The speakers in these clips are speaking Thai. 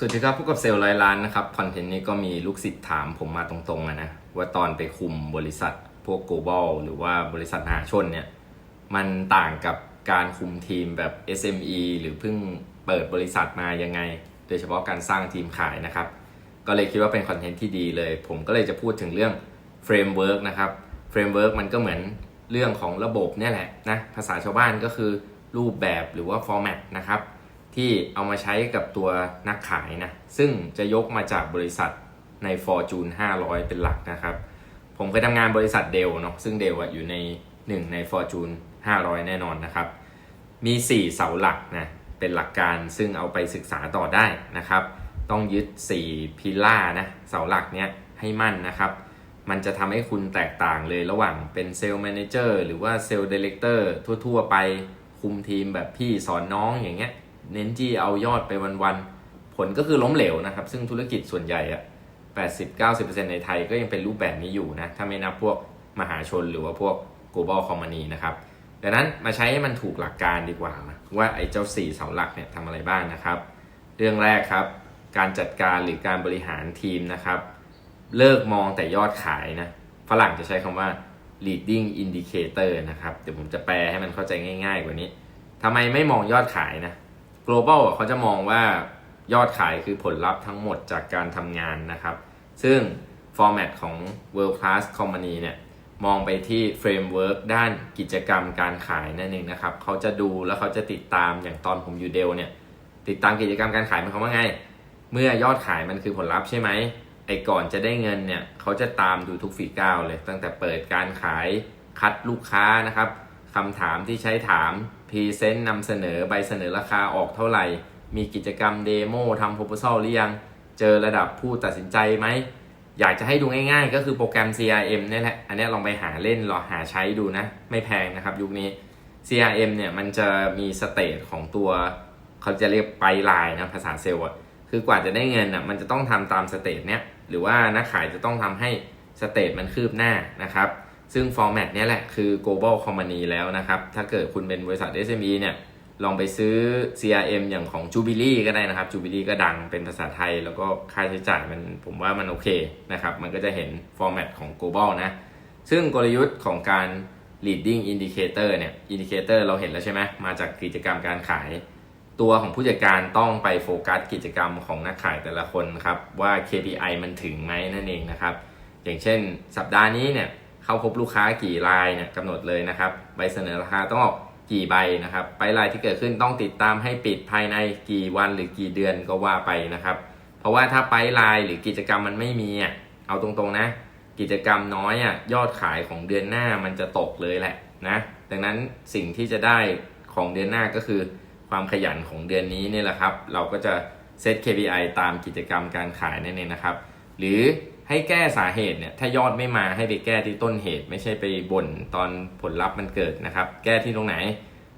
สวัสดีครับพบกับเซลล์ร้อยล้านนะครับคอนเทนต์นี้ก็มีลูกศิษย์ถามผมมาตรงๆนะว่าตอนไปคุมบริษัทพวก global หรือว่าบริษัทมหาชนเนี่ยมันต่างกับการคุมทีมแบบ SME หรือเพิ่งเปิดบริษัทมายังไง โดยเฉพาะการสร้างทีมขายนะครับ ก็เลยคิดว่าเป็นคอนเทนต์ที่ดีเลย ผมก็เลยจะพูดถึงเรื่องเฟรมเวิร์กนะครับเฟรมเวิร์กมันก็เหมือนเรื่องของระบบเนี่ยแหละนะภาษาชาวบ้านก็คือรูปแบบหรือว่าฟอร์แมตนะครับ ที่เอามาใช้กับตัวนักขายนะ ซึ่งจะยกมาจากบริษัทใน Fortune 500 เป็นหลักนะครับ ผมเคยทำงานบริษัทเดลเนาะซึ่งเดลอยู่ในหนึ่งใน Fortune 500 แน่นอนนะครับ มี 4 เสาหลักนะเป็นหลักการซึ่งเอาไปศึกษาต่อได้นะครับ ต้องยึด 4 พิล่านะเสาหลักเนี้ยให้มั่นนะครับ มันจะทำให้คุณแตกต่างเลยระหว่างเป็นเซลล์แมเนเจอร์หรือว่าเซลล์ดีเลกเตอร์ทั่ว ๆ ไปคุมทีมแบบพี่สอนน้องอย่างเงี้ย เน้นจี้เอายอดไปวันๆ ผลก็คือล้มเหลวนะครับ ซึ่งธุรกิจส่วนใหญ่อะ80-90%ในไทยก็ยังเป็นรูปแบบนี้อยู่นะ ถ้าไม่นับพวกมหาชนหรือว่าพวก global company นะครับ ดังนั้นมาใช้ให้มันถูกหลักการดีกว่านะว่าไอ้เจ้า 4 เสาหลักเนี่ยทำอะไรบ้างนะครับ เรื่องแรกครับ การจัดการหรือการบริหารทีมนะครับ เลิกมองแต่ยอดขายนะ ฝรั่งจะใช้คำว่า leading indicator นะครับ เดี๋ยวผมจะแปลให้มันเข้าใจง่าย ๆ กว่านี้ทำไมไม่มองยอดขายนะ global เขาจะมองว่ายอดขายคือผลลัพธ์ทั้งหมดจากการทำงานนะครับ ซึ่ง format ของ world class company เนี่ยมองไปที่ framework ด้านกิจกรรมการขายนั่นเองนะครับ เขาจะดูแล้วเขาจะติดตามอย่างตอนผมอยู่เดลเนี่ยติดตามกิจกรรมการขายมันเขามว่าไง เมื่อยอดขายมันคือผลลัพธ์ใช่ไหมไอ้ก่อนจะได้เงินเนี่ยเขาจะตามดูทุกฝีก้าวเลย ตั้งแต่เปิดการขายคัดลูกค้านะครับคำถามที่ใช้ถาม พรีเซนต์นำเสนอใบเสนอราคาออกเท่าไหร่ มีกิจกรรมเดโมทำโปรโพ s a l หรือยัง เจอระดับผู้ตัดสินใจไหม อยากจะให้ดูง่ายๆ ก็คือโปรแกรม CRM นี่แหละ อันนี้ลองไปหาเล่นลอหาใช้ดูนะ ไม่แพงนะครับยุคนี้ CRM เนี่ยมันจะมีสเตจของตัวเขาจะเรียกไปลน์นะภาษาเซลล์อะคือกว่าจะได้เงินอะมันจะต้องทำตามสเตจเนี้ยหรือว่านักขายจะต้องทำให้สเตจมันคืบหน้านะครับ ซึ่งฟอร์แมตเนี้ยแหละคือ global company แล้วนะครับ ถ้าเกิดคุณเป็นบริษัท SME เนี่ย ลองไปซื้อ CRM อย่างของ Jubilee ก็ได้นะครับ Jubilee ก็ดังเป็นภาษาไทย แล้วก็ค่าใช้จ่ายมันผมว่ามันโอเคนะครับ มันก็จะเห็นฟอร์แมตของ global นะ ซึ่งกลยุทธ์ของการ leading indicator เนี่ย indicator เราเห็นแล้วใช่ไหมมาจากกิจกรรมการขาย ตัวของผู้จัดการต้องไปโฟกัสกิจกรรมของนักขายแต่ละคนครับว่า KPI มันถึงไหมนั่นเองนะครับ อย่างเช่น สัปดาห์นี้เนี่ย เข้าพบลูกค้ากี่รายเนี่ยกำหนดเลยนะครับ ใบเสนอราคาต้องออกกี่ใบนะครับไปรายที่เกิดขึ้นต้องติดตามให้ปิดภายในกี่วันหรือกี่เดือนก็ว่าไปนะครับ เพราะว่าถ้าไปรายหรือกิจกรรมมันไม่มีอะเอาตรงๆนะ กิจกรรมน้อยอะยอดขายของเดือนหน้ามันจะตกเลยแหละนะดังนั้นสิ่งที่จะได้ของเดือนหน้าก็คือ ความขยันของเดือนนี้นี่แหละครับ เราก็จะเซต KPI ตามกิจกรรมการขายนั่นเองนะครับ หรือ ให้แก้สาเหตุเนี่ยถ้ายอดไม่มาให้ไปแก้ที่ต้นเหตุ ไม่ใช่ไปบ่นตอนผลลัพธ์มันเกิดนะครับ แก้ที่ตรงไหน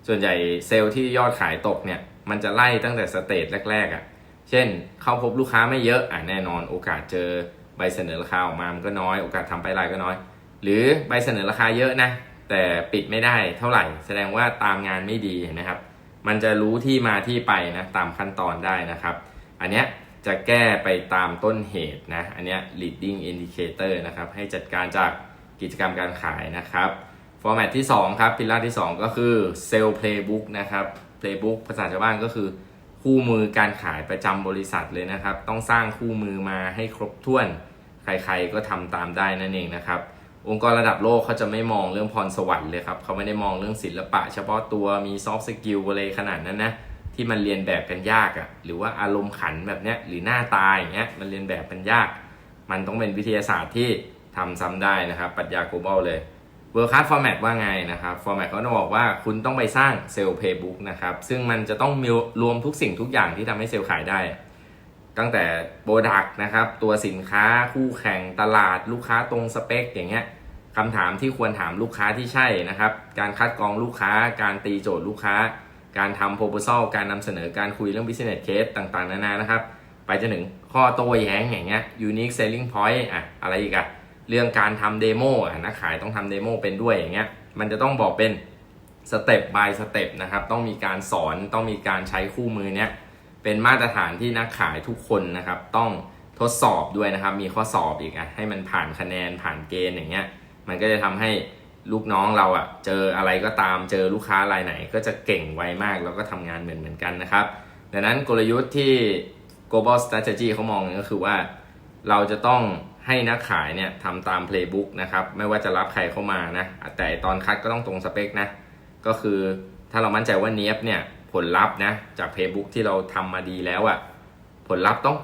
ส่วนใหญ่เซลล์ที่ยอดขายตกเนี่ยมันจะไล่ตั้งแต่สเตจแรกๆอะ่ะเช่น เข้าพบลูกค้าไม่เยอะอะแน่นอนโอกาสเจอใบเสนอราคาออกมามันก็น้อยโอกาสทำไปลายก็น้อย หรือใบเสนอราคาเยอะนะแต่ปิดไม่ได้เท่าไหร่ แสดงว่าตามงานไม่ดีเห็นไหมครับ มันจะรู้ที่มาที่ไปนะตามขั้นตอนได้นะครับ อันเนี้ย จะแก้ไปตามต้นเหตุนะ อันนี้ leading indicator นะครับ ให้จัดการจากกิจกรรมการขายนะครับ ฟอร์แมตที่ 2 ครับพิลาที่ 2 ก็คือ Sell Playbook นะครับ Playbook ภาษาชาวบ้านก็คือ คู่มือการขายประจำบริษัทเลยนะครับ ต้องสร้างคู่มือมาให้ครบถ้วน ใครๆก็ทำตามได้นั่นเองนะครับองค์กรระดับโลกเขาจะไม่มองเรื่องพรสวรรค์เลยครับ เขาไม่ได้มองเรื่องศิลปะ เฉพาะตัวมีซอฟต์สกิลอะไรขนาดนั้นนะ ที่มันเรียนแบบกันยากอะ่ะหรือว่าอารมณ์ขันแบบเนี้ยหรือหน้าตาอย่างเงี้ยมันเรียนแบบกันยาก มันต้องเป็นวิทยาศาสตร์ที่ทำซ้ำได้นะครับปรัชญา global เลย World Class Format ว่าไงนะครับ Format เขาจะบอกว่าคุณต้องไปสร้างเซลล์ Playbook นะครับซึ่งมันจะต้องมีรวมทุกสิ่งทุกอย่างที่ทำให้เซลล์ขายได้ ตั้งแต่โปรดักต์นะครับตัวสินค้าคู่แข่งตลาดลูกค้าตรงสเปค อย่างเงี้ยคำถามที่ควรถามลูกค้าที่ใช่นะครับ การคัดกรองลูกค้า การตีโจทย์ลูกค้า การทำ proposal การนำเสนอการคุยเรื่อง business case ต่างๆ นานานะครับ ไปจนถึงข้อโต้แย้งอย่างเงี้ย unique selling point อะอะไรอีกอะเรื่องการทำเดโมอะนักขายต้องทำเดโมเป็นด้วยอย่างเงี้ยมันจะต้องบอกเป็นสเต็ป by สเต็ปนะครับต้องมีการสอนต้องมีการใช้คู่มือเนี้ยเป็นมาตรฐานที่นักขายทุกคนนะครับ ต้องทดสอบด้วยนะครับ มีข้อสอบอีกอะให้มันผ่านคะแนนผ่านเกณฑ์อย่างเงี้ยมันก็จะทำให้ ลูกน้องเราอะเจออะไรก็ตามเจอลูกค้ารายไหน ก็จะเก่งไวมากแล้วก็ทำงานเหมือนเหมือนกันนะครับ ดังนั้นกลยุทธ์ที่ global strategy เขามองก็คือว่า เราจะต้องให้นักขายเนี่ยทำตาม playbook นะครับ ไม่ว่าจะรับใครเข้ามานะ แต่ตอนคัดก็ต้องตรงสเปคนะ ก็คือถ้าเรามั่นใจว่าเนียบเนี่ยผลลัพธ์นะจาก playbook ที่เราทำมาดีแล้วอะผลลัพธ์ต้อง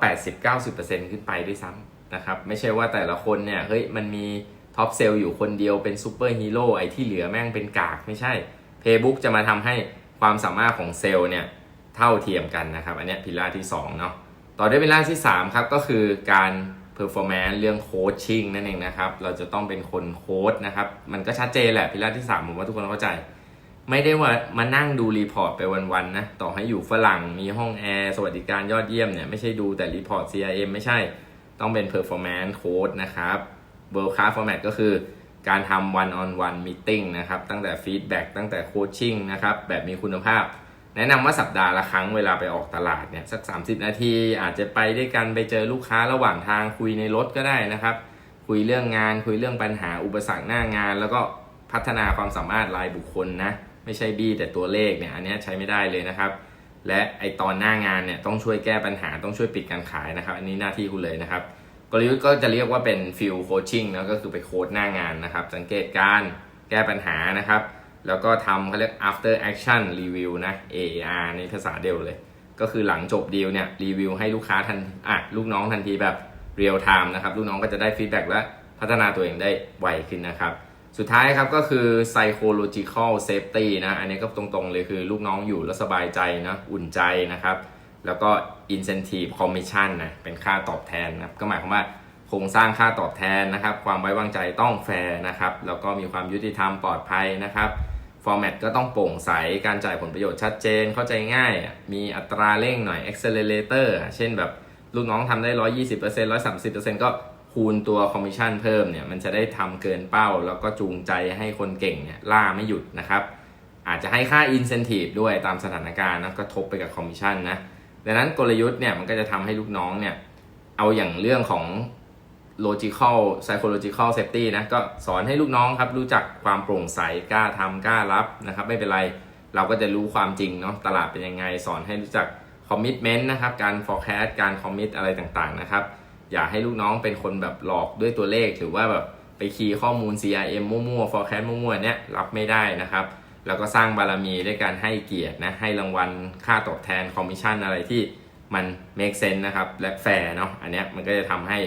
80-90%ขึ้นไปด้วยซ้ำนะครับ ไม่ใช่ว่าแต่ละคนเนี่ยเฮ้ยมันมี ท็อปเซลล์อยู่คนเดียวเป็นซูเปอร์ฮีโร่ไอ้ที่เหลือแม่งเป็นกากไม่ใช่ playbook จะมาทำให้ความสามารถของเซลล์เนี่ยเท่าเทียมกันนะครับ อันนี้พิล่าที่2เนาะต่อด้วยพิล่าที่3ครับก็คือการ performance เรื่องโคชชิ่งนั่นเองนะครับ เราจะต้องเป็นคนโค้ชนะครับ มันก็ชัดเจนแหละพิล่าที่ 3 ผมว่าทุกคนเข้าใจ ไม่ได้ว่ามานั่งดูรีพอร์ตไปวันๆนะต่อให้อยู่ฝรั่งมีห้องแอร์สวัสดิการยอดเยี่ยมเนี่ยไม่ใช่ดูแต่รีพอร์ต CRM ไม่ใช่ต้องเป็น performance coach นะครับ world class format ก็คือการทำ one on one meeting นะครับ ตั้งแต่ feedback ตั้งแต่ coaching นะครับ แบบมีคุณภาพ แนะนำว่าสัปดาห์ละครั้งเวลาไปออกตลาดเนี่ย สัก 30 นาที อาจจะไปด้วยกันไปเจอลูกค้าระหว่างทางคุยในรถก็ได้นะครับ คุยเรื่องงาน คุยเรื่องปัญหาอุปสรรคหน้างาน แล้วก็พัฒนาความสามารถรายบุคคลนะ ไม่ใช่บี้แต่ตัวเลขเนี่ยอันนี้ใช้ไม่ได้เลยนะครับ และไอตอนหน้างานเนี่ยต้องช่วยแก้ปัญหาต้องช่วยปิดการขายนะครับ อันนี้หน้าที่คุณเลยนะครับ กลยุทธ์ก็จะเรียกว่าเป็นฟิลโคชชิ่งนะก็คือไปโค้ดหน้างานนะครับ สังเกตการแก้ปัญหานะครับ แล้วก็ทำเขาเรียก after action review นะ AAR ในภาษาเดียวเลย ก็คือหลังจบดีลเนี่ยรีวิวให้ลูกค้าทันอะลูกน้องทันทีแบบ real time นะครับ ลูกน้องก็จะได้ฟีดแบ็กและพัฒนาตัวเองได้ไวขึ้นนะครับ สุดท้ายครับก็คือ psychological safety นะ อันนี้ก็ตรงๆเลยคือลูกน้องอยู่แล้วสบายใจนะ อุ่นใจนะครับ แล้วก็ incentive commission นะเป็นค่าตอบแทนนะครับก็หมายความว่าโครงสร้างค่าตอบแทนนะครับ ความไว้วางใจต้องแฟร์นะครับ แล้วก็มีความยุติธรรมปลอดภัยนะครับฟอร์แมตก็ต้องโปร่งใส การจ่ายผลประโยชน์ชัดเจน เข้าใจง่าย มีอัตราเร่งหน่อย accelerator เช่นแบบลูกน้องทำได้ 120% 130%ก็คูณตัวคอมมิชชั่นเพิ่มเนี่ยมันจะได้ทำเกินเป้า แล้วก็จูงใจให้คนเก่งเนี่ยล่าไม่หยุดนะครับ อาจจะให้ค่า incentive ด้วยตามสถานการณ์นะก็ทบไปกับคอมมิชชั่นนะ ดังนั้นกลยุทธ์เนี่ยมันก็จะทำให้ลูกน้องเนี่ยเอาอย่างเรื่องของ logical psychological safety นะก็สอนให้ลูกน้องครับรู้จักความโปร่งใสกล้าทำกล้ารับนะครับไม่เป็นไรเราก็จะรู้ความจริงเนาะตลาดเป็นยังไง สอนให้รู้จัก commitment นะครับการ forecast การ commit อะไรต่างๆนะครับอย่าให้ลูกน้องเป็นคนแบบหลอกด้วยตัวเลขหรือว่าแบบไปคีย์ข้อมูล CRM มั่วๆ forecast มั่วๆเนี่ยรับไม่ได้นะครับ แล้วก็สร้างบารมีด้วยการให้เกียรตินะให้รางวัลค่าตอบแทนคอมมิชชั่นอะไรที่มัน make sense นะครับและแฟร์เนาะอันนี้มันก็จะทำให้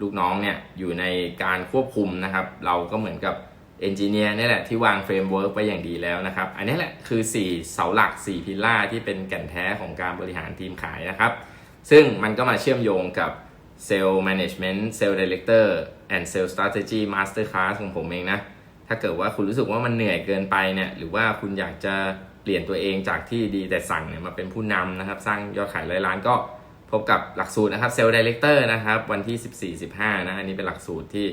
ลูกน้องเนี่ยอยู่ในการควบคุมนะครับ เราก็เหมือนกับเอนจิเนียร์นี่แหละที่วางเฟรมเวิร์กไปอย่างดีแล้วนะครับ อันนี้แหละคือ 4 เสาหลัก 4 พิล่าที่เป็นแก่นแท้ของการบริหารทีมขายนะครับ ซึ่งมันก็มาเชื่อมโยงกับ Sales Management Sales Director and Sales Strategy Master Class ของผมเองนะ ถ้าเกิดว่าคุณรู้สึกว่ามันเหนื่อยเกินไปเนี่ยหรือว่าคุณอยากจะเปลี่ยนตัวเองจากที่ดีแต่สั่งเนี่ยมาเป็นผู้นำนะครับ สร้างยอดขายร้อยล้านก็พบกับหลักสูตรนะครับ Sales Director นะครับวันที่ 14-15นะอันนี้เป็นหลักสูตรที่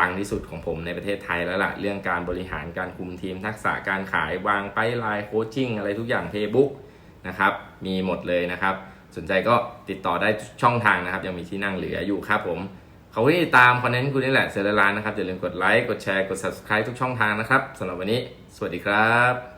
ดังที่สุดของผมในประเทศไทยแล้วล่ะ เรื่องการบริหารการคุมทีม ทักษะการขายวางไปไลน์โคชชิ่งอะไรทุกอย่างเพย์บุ๊กนะครับ มีหมดเลยนะครับ สนใจก็ติดต่อได้ช่องทางนะครับ ยังมีที่นั่งเหลืออยู่ครับผม ขอบคุณที่ตามคอนเทนต์คุณนี่แหละเซอร์ร้านนะครับอย่าลืมกดไลค์กดแชร์กด subscribe ทุกช่องทางนะครับสำหรับวันนี้ สวัสดีครับ